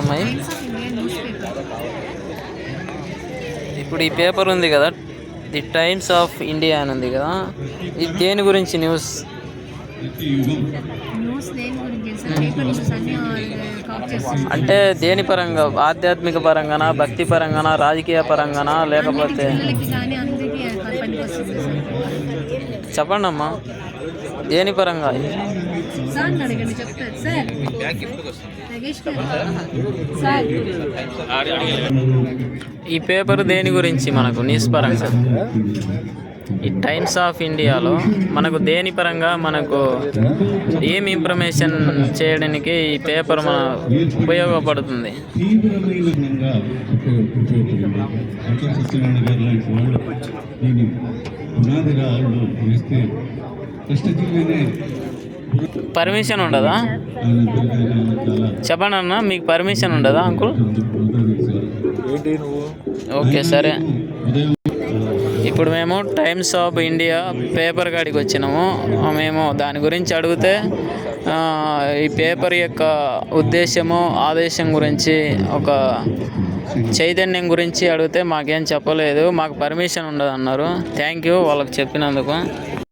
అమ్మాయి? ఇప్పుడు ఈ పేపర్ ఉంది కదా ది టైమ్స్ ఆఫ్ ఇండియా అని ఉంది కదా ఇది దేని గురించి న్యూస్? అంటే దేని పరంగా? ఆధ్యాత్మిక పరంగానా భక్తి పరంగానా రాజకీయ పరంగానా లేకపోతే చెప్పండి అమ్మా దేని పరంగా? సార్ అడగండి చెప్తారు. సార్ నగేష్ గారు. సార్. ఈ పేపర్ దేని గురించి మనకు? న్యూస్ పరంగా. ఈ టైమ్స్ ఆఫ్ ఇండియాలో మనకు దేని పరంగా మనకు ఏం ఇన్ఫర్మేషన్ చేయడానికి ఈ పేపర్ మన ఉపయోగపడుతుంది? పునాదిగా పర్మిషన్ ఉండదా? చెప్పండి అన్న మీకు పర్మిషన్ ఉండదా అంకుల్ ఓకే సరే. ఇప్పుడు మేము టైమ్స్ ఆఫ్ ఇండియా పేపర్ కాడికి వచ్చినాము. మేము దాని గురించి అడిగితే ఆ, ఈ పేపర్ యొక్క ఉద్దేశము ఆదేశం గురించి ఒక చైతన్యం గురించి అడిగితే మాకేం చెప్పలేదు. మాకు పర్మిషన్ ఉండదు అన్నారు థ్యాంక్ యూ వాళ్ళకి చెప్పినందుకు.